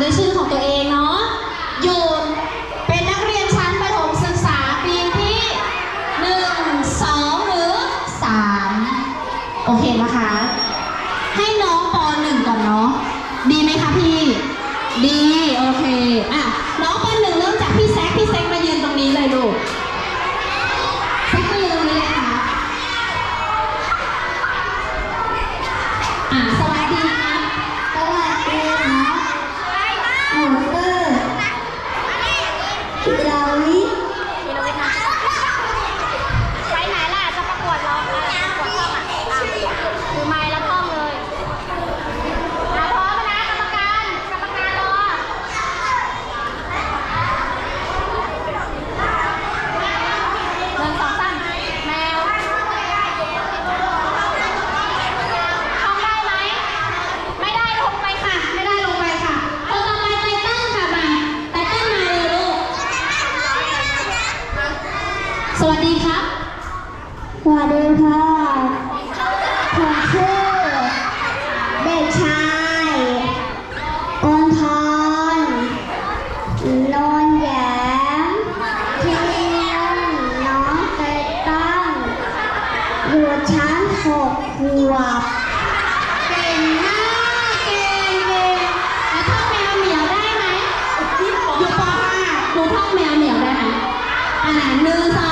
ด้วยชื่อของตัวเอง สวัสดีครับ สวัสดีค่ะ ผมชื่อเด็กชายอนทอนนนแยมที่เรียน้องเตตั้งอยู่ชั้นหกขวบเก่งมาเก่งเก่งแล้วแมวเหมียวได้ไหมอยู่ป .5 หนูท่แมวเหมียวได้ไหมอ่าหนึ่งสอง